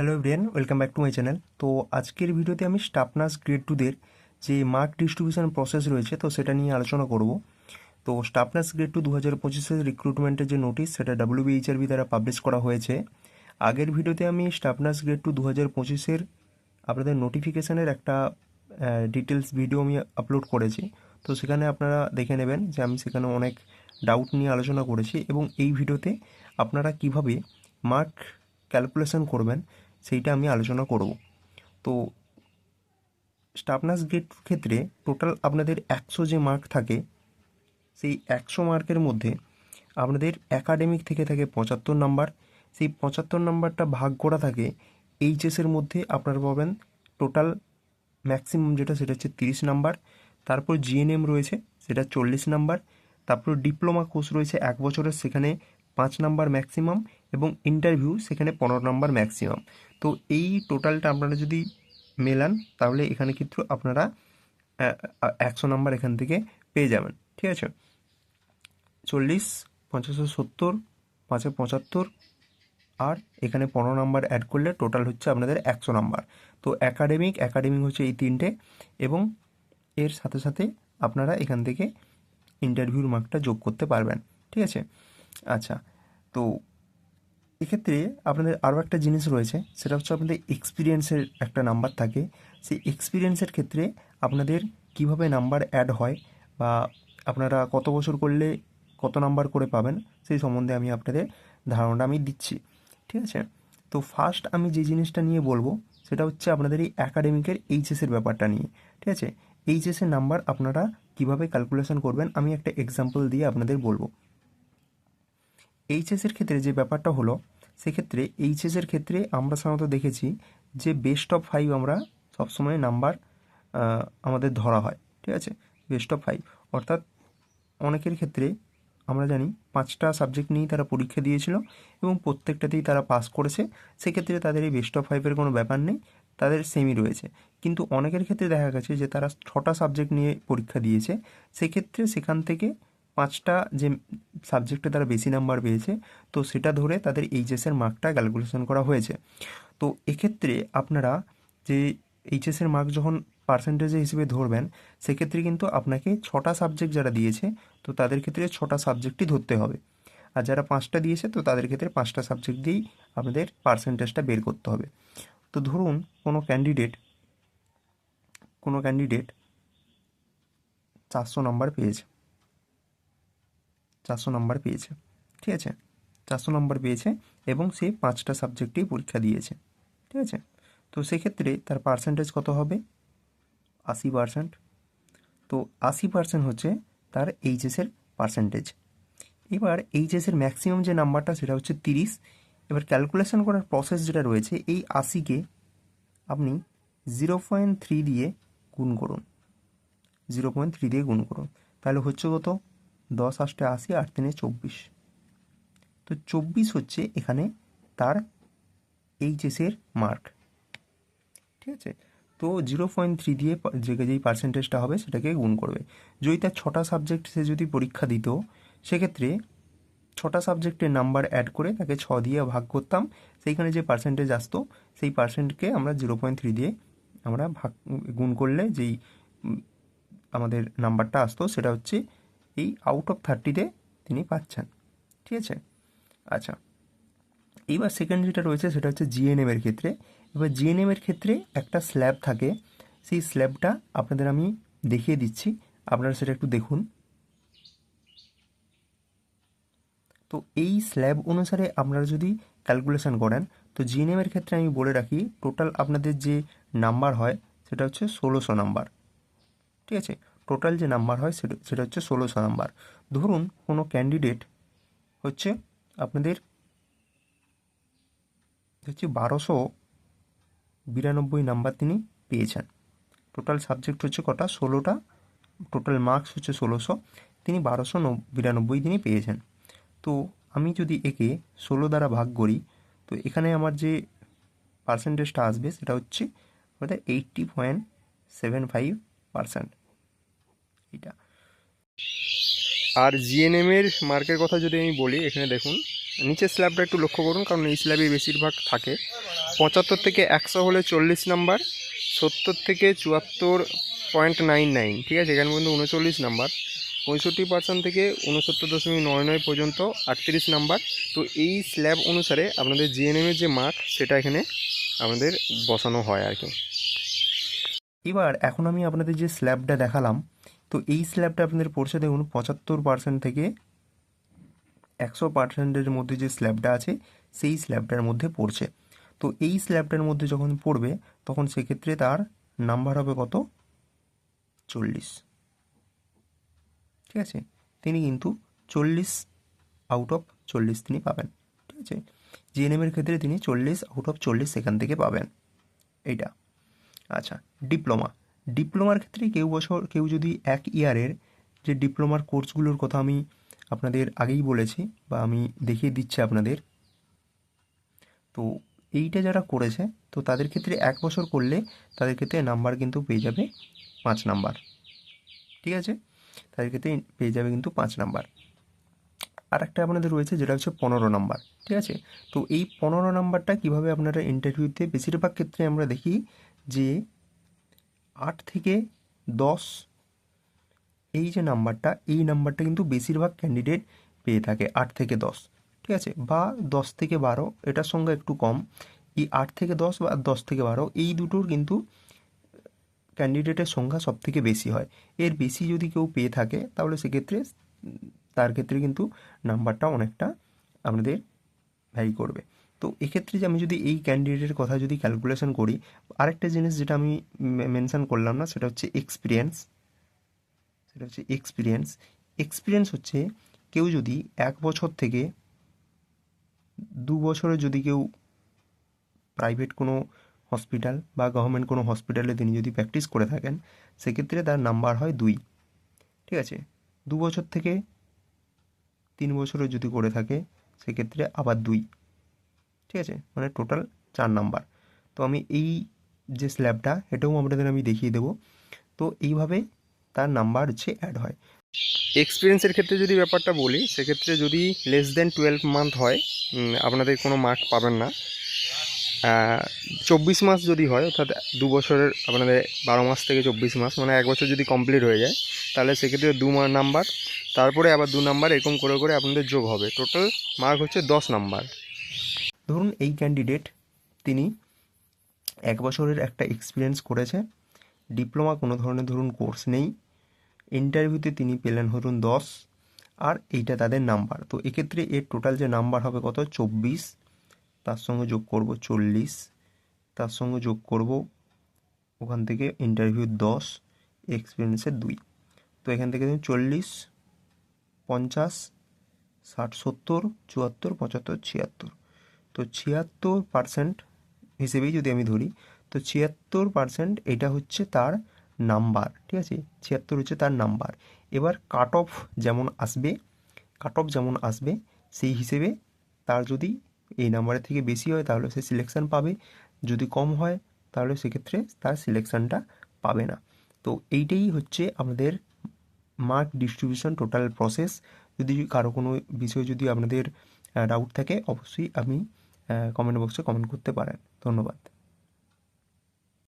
Hello everyone welcome back to my channel তো আজকের ভিডিওতে আমি স্টাফনার্স গ্রেড টুদের যে মার্ক ডিস্ট্রিবিউশন প্রসেস রয়েছে, তো সেটা নিয়ে আলোচনা করব। তো স্টাফনার্স গ্রেড টু দু হাজার পঁচিশের রিক্রুটমেন্টের যে নোটিশ সেটা ডাব্লিউবিএইচআরবি দ্বারা পাবলিশ করা হয়েছে। আগের ভিডিওতে আমি স্টাফনার্স গ্রেড টু দু হাজার পঁচিশের আপনাদের নোটিফিকেশানের একটা ডিটেলস ভিডিও আমি আপলোড করেছি। তো সেখানে আপনারা দেখে নেবেন যে আমি সেখানে অনেক ডাউট নিয়ে আলোচনা করেছি এবং এই ভিডিওতে আপনারা কীভাবে মার্ক ক্যালকুলেশন করবেন সেইটা আমি আলোচনা করব। তো স্টাফনাস গ্রেড ক্ষেত্রে টোটাল আপনাদের একশো যে মার্ক থাকে, সেই একশো মার্কের মধ্যে আপনাদের একাডেমিক থেকে থাকে পঁচাত্তর নাম্বার সেই পঁচাত্তর নাম্বারটা ভাগ করা থাকে এইচএসের মধ্যে আপনারা পাবেন টোটাল ম্যাক্সিমাম যেটা, সেটা হচ্ছে তিরিশ নাম্বার তারপর জিএনএম রয়েছে, সেটা চল্লিশ নাম্বার তারপর ডিপ্লোমা কোর্স রয়েছে এক বছরের, সেখানে পাঁচ নাম্বার ম্যাক্সিমাম এবং ইন্টারভিউ সেখানে পনেরো নাম্বার ম্যাক্সিমাম তো এই টোটালটা আপনারা যদি মেলান, তাহলে এখানে কিন্তু আপনারা একশো নাম্বার এখান থেকে পেয়ে যাবেন। ঠিক আছে? চল্লিশ, পঞ্চাশে সত্তর, পাঁচে পঁচাত্তর, আর এখানে পনেরো নাম্বার অ্যাড করলে টোটাল হচ্ছে আপনাদের একশো নাম্বার তো একাডেমিক একাডেমিক হচ্ছে এই তিনটে, এবং এর সাথে সাথে আপনারা এখান থেকে ইন্টারভিউর মার্কটা যোগ করতে পারবেন। ঠিক আছে? আচ্ছা তো এক্ষেত্রে আপনাদের আরও একটা জিনিস রয়েছে, সেটা হচ্ছে আপনাদের এক্সপিরিয়েন্সের একটা নাম্বার থাকে। সেই এক্সপিরিয়েন্সের ক্ষেত্রে আপনাদের কীভাবে নাম্বার অ্যাড হয় বা আপনারা কত বছর করলে কত নাম্বার করে পাবেন, সেই সম্বন্ধে আমি আপনাদের ধারণাটা আমি দিচ্ছি, ঠিক আছে? তো ফার্স্ট আমি যে জিনিসটা নিয়ে বলব, সেটা হচ্ছে আপনাদের এই অ্যাকাডেমিকের এইচএসের ব্যাপারটা নিয়ে, ঠিক আছে? এইচএসের নাম্বার আপনারা কীভাবে ক্যালকুলেশন করবেন, আমি একটা এক্সাম্পল দিয়ে আপনাদের বলব। এইচএসের ক্ষেত্রে যে ব্যাপারটা হলো, সেক্ষেত্রে এইচএসের ক্ষেত্রে আমরা সাধারণত দেখেছি যে বেস্ট অফ ফাইভ আমরা সবসময় নাম্বার আমাদের ধরা হয়, ঠিক আছে? বেস্ট অফ ফাইভ অর্থাৎ অনেকের ক্ষেত্রে আমরা জানি পাঁচটা সাবজেক্ট নিয়েই তারা পরীক্ষা দিয়েছিল এবং প্রত্যেকটাতেই তারা পাস করেছে। সেক্ষেত্রে তাদের এই বেস্ট অফ ফাইভের কোনো ব্যাপার নেই, তাদের সেমি রয়েছে। কিন্তু অনেকের ক্ষেত্রে দেখা গেছে যে তারা ছটা সাবজেক্ট নিয়ে পরীক্ষা দিয়েছে। সেক্ষেত্রে সেখান থেকে পাঁচটা যে সাবজেক্টে তারা বেশি নাম্বার পেয়েছে, তো সেটা ধরে তাদের এইচএসের মার্কটা ক্যালকুলেশন করা হয়েছে। তো এক্ষেত্রে আপনারা যে এইচএসের মার্ক যখন পার্সেন্টেজে হিসেবে ধরবেন, সেক্ষেত্রে কিন্তু আপনাকে ছটা সাবজেক্ট যারা দিয়েছে, তো তাদের ক্ষেত্রে ছটা সাবজেক্টই ধরতে হবে। আর যারা পাঁচটা দিয়েছে, তো তাদের ক্ষেত্রে পাঁচটা সাবজেক্ট দিয়েই আপনাদের পার্সেন্টেজটা বের করতে হবে। তো ধরুন কোনো ক্যান্ডিডেট কোনো ক্যান্ডিডেট চারশো নাম্বার পেয়েছে। চারশো নাম্বার পেয়েছে। ঠিক আছে? চারশো নাম্বার পেয়েছে এবং সে পাঁচটা সাবজেক্টেই পরীক্ষা দিয়েছে। ঠিক আছে? তো সেক্ষেত্রে তার পার্সেন্টেজ কত হবে? আশি পার্সেন্ট তো আশি পার্সেন্ট হচ্ছে তার এইচএসের পার্সেন্টেজ এবার এইচএসের ম্যাক্সিমাম যে নাম্বারটা সেটা হচ্ছে তিরিশ। এবার ক্যালকুলেশন করার প্রসেস যেটা রয়েছে, এই আশিকে আপনি জিরো পয়েন্ট থ্রি দিয়ে গুণ করুন। জিরো পয়েন্ট থ্রি দিয়ে গুণ করুন। তাহলে হচ্ছে কত? দশ আষ্টে আশি, আট তিনে চব্বিশ। তো চব্বিশ হচ্ছে এখানে তার এইচএসের মার্ক। ঠিক আছে? তো জিরো পয়েন্ট থ্রি দিয়ে যে যেই পার্সেন্টেজটা হবে সেটাকে গুণ করবে। যদি তার ছটা সাবজেক্ট সে যদি পরীক্ষা দিত, সেক্ষেত্রে ছটা সাবজেক্টের নাম্বার অ্যাড করে তাকে ছ দিয়ে ভাগ করতাম। সেইখানে যে পার্সেন্টেজ আসতো, সেই পার্সেন্টকে আমরা জিরো পয়েন্ট থ্রি দিয়ে আমরা ভাগ, গুণ করলে যেই আমাদের নাম্বারটা আসতো, সেটা হচ্ছে এই আউট অফ থার্টিতে তিনি পাচ্ছেন। ঠিক আছে? আচ্ছা। এইবার সেকেন্ড যেটা রয়েছে সেটা হচ্ছে জিএনএমের ক্ষেত্রে। এবার জিএনএমের ক্ষেত্রে একটা স্ল্যাব থাকে। সেই স্ল্যাবটা আপনাদের আমি দেখিয়ে দিচ্ছি। আপনারা সেটা একটু দেখুন। তো এই স্ল্যাব অনুসারে আপনারা যদি ক্যালকুলেশন করেন, তো জিএনএমের ক্ষেত্রে আমি বলে রাখি টোটাল আপনাদের যে নাম্বার হয়, সেটা হচ্ছে ষোলোশো নাম্বার ঠিক আছে? টোটাল যে নাম্বার হয় সেটা সেটা হচ্ছে ষোলোশো নাম্বার। ধরুন কোনো ক্যান্ডিডেট হচ্ছে আপনাদের, হচ্ছে বারোশো বিরানব্বই নাম্বার তিনি পেয়েছেন। টোটাল সাবজেক্ট হচ্ছে কটা? ষোলোটা। টোটাল মার্কস হচ্ছে ষোলোশো। তিনি বারোশো বিরানব্বই তিনি পেয়েছেন। তো আমি যদি একে ষোলো দ্বারা ভাগ করি, তো এখানে আমার যে পার্সেন্টেজটা আসবে সেটা হচ্ছে eighty point seven five percent এটা। আর জিএনএমের মার্কের কথা যদি আমি বলি এখানে দেখুন নিচের স্ল্যাবটা একটু লক্ষ্য করুন কারণ এই স্ল্যাবে বেশিরভাগ থাকে। পঁচাত্তর থেকে একশো হলে চল্লিশ নাম্বার সত্তর থেকে চুয়াত্তর পয়েন্ট নাইন নাইন ঠিক আছে? এখানে পর্যন্ত উনচল্লিশ নাম্বার পঁয়ষট্টি পার্সেন্ট থেকে উনসত্তর দশমিক নয় নয় পর্যন্ত আটত্রিশ নাম্বার তো এই স্ল্যাব অনুসারে আপনাদের জিএনএমের যে মার্ক সেটা এখানে আমাদের বসানো হয় আর কি। এবার এখন আমি আপনাদের যে স্ল্যাবটা দেখালাম তো এই স্ল্যাবটা আপনাদের পড়ছে দেখুন, পঁচাত্তর পার্সেন্ট থেকে একশো পার্সেন্টের মধ্যে যে স্ল্যাবটা আছে, সেই স্ল্যাবটার মধ্যে পড়ছে। তো এই স্ল্যাবটার মধ্যে যখন পড়বে, তখন সেক্ষেত্রে তার নাম্বার হবে কত? চল্লিশ। ঠিক আছে? তিনি কিন্তু চল্লিশ আউট অফ চল্লিশ তিনি পাবেন। ঠিক আছে? জিএনএমের ক্ষেত্রে তিনি চল্লিশ আউট অফ চল্লিশ সেখান থেকে পাবেন। এইটা। আচ্ছা ডিপ্লোমা ডিপ্লোমার ক্ষেত্রে কেউ বছর কেউ যদি এক ইয়ারের যে ডিপ্লোমার কোর্সগুলোর কথা আমি আপনাদের আগেই বলেছি বা আমি দেখিয়ে দিচ্ছি আপনাদের, তো এইটা যারা করেছে, তো তাদের ক্ষেত্রে এক বছর করলে তাদের ক্ষেত্রে নাম্বার কিন্তু পেয়ে যাবে পাঁচ নাম্বার। ঠিক আছে? তাদের ক্ষেত্রে পেয়ে যাবে কিন্তু পাঁচ নাম্বার। আর একটা আপনাদের রয়েছে যেটা হচ্ছে পনেরো নাম্বার। ঠিক আছে? তো এই পনেরো নাম্বারটা কীভাবে আপনারা ইন্টারভিউতে বেশিরভাগ ক্ষেত্রে আমরা দেখি যে আট থেকে দশ, এই যে নাম্বারটা, এই নাম্বারটা কিন্তু বেশিরভাগ ক্যান্ডিডেট পেয়ে থাকে আট থেকে দশ, ঠিক আছে? বা দশ থেকে বারো, এটার সঙ্গে একটু কম। এই আট থেকে দশ বা দশ থেকে বারো, এই দুটোর কিন্তু ক্যান্ডিডেটের সংখ্যা সব থেকে বেশি হয়। এর বেশি যদি কেউ পেয়ে থাকে, তাহলে সেক্ষেত্রে তার ক্ষেত্রে কিন্তু নাম্বারটা অনেকটা আপনাদের ভ্যারি করবে। তো এক্ষেত্রে যে আমি যদি এই ক্যান্ডিডেটের কথা যদি ক্যালকুলেশন করি, আরেকটা জিনিস যেটা আমি মেনশান করলাম না, সেটা হচ্ছে এক্সপিরিয়েন্স সেটা হচ্ছে এক্সপিরিয়েন্স এক্সপিরিয়েন্স হচ্ছে কেউ যদি এক বছর থেকে দু বছরে যদি কেউ প্রাইভেট কোনো হসপিটাল বা গভর্নমেন্ট কোনো হসপিটালে তিনি যদি প্র্যাকটিস করে থাকেন, সেক্ষেত্রে তার নাম্বার হয় দুই। ঠিক আছে? দু বছর থেকে তিন বছরে যদি করে থাকে, সেক্ষেত্রে আবার দুই। ঠিক আছে? মানে টোটাল চার নাম্বার তো আমি এই যে স্ল্যাবটা এটাও আপনাদের আমি দেখিয়ে দেবো। তো এইভাবে তার নাম্বার হচ্ছে অ্যাড হয়। এক্সপিরিয়েন্সের ক্ষেত্রে যদি ব্যাপারটা বলি, সেক্ষেত্রে যদি লেস দেন টুয়েলভ মান্থ হয় আপনাদের কোনো মার্ক পাবেন না। চব্বিশ মাস যদি হয়, অর্থাৎ দু বছরের আপনাদের বারো মাস থেকে চব্বিশ মাস মানে এক বছর যদি কমপ্লিট হয়ে যায়, তাহলে সেক্ষেত্রে দু নাম্বার তারপরে আবার দু নাম্বার এরকম করে করে আপনাদের যোগ হবে। টোটাল মার্ক হচ্ছে দশ নাম্বার ধরুন এই ক্যান্ডিডেট তিনি এক বছরের একটা এক্সপিরিয়েন্স করেছে ডিপ্লোমা কোনো ধরনের ধরুন কোর্স নেই ইন্টারভিউতে তিনি পেলেন ধরুন দশ, আর এইটা তাদের নাম্বার তো এক্ষেত্রে এর টোটাল যে নাম্বার হবে কত? চব্বিশ, তার সঙ্গে যোগ করব চল্লিশ, তার সঙ্গে যোগ করব ওখান থেকে ইন্টারভিউ দশ এক্সপিরিয়েন্সের দুই। তো এখান থেকে দেখুন চল্লিশ, পঞ্চাশ, ষাট, সত্তর, চুয়াত্তর, পঁচাত্তর, ছিয়াত্তর। তো ছিয়াত্তর পার্সেন্ট হিসেবেই যদি আমি ধরি, তো ছিয়াত্তর পার্সেন্ট এটা হচ্ছে তার নাম্বার ঠিক আছে? ছিয়াত্তর হচ্ছে তার নাম্বার এবার কাট অফ যেমন আসবে কাট অফ যেমন আসবে, সেই হিসেবে তার যদি এই নাম্বারের থেকে বেশি হয়, তাহলে সে সিলেকশন পাবে। যদি কম হয়, তাহলে সেক্ষেত্রে তার সিলেকশনটা পাবে না। তো এইটাই হচ্ছে আমাদের মার্ক ডিস্ট্রিবিউশন টোটাল প্রসেস যদি কারও কোনো বিষয়ে যদি আপনাদের ডাউট থাকে, অবশ্যই আপনি কমেন্ট বক্সে কমেন্ট করতে পারেন। ধন্যবাদ।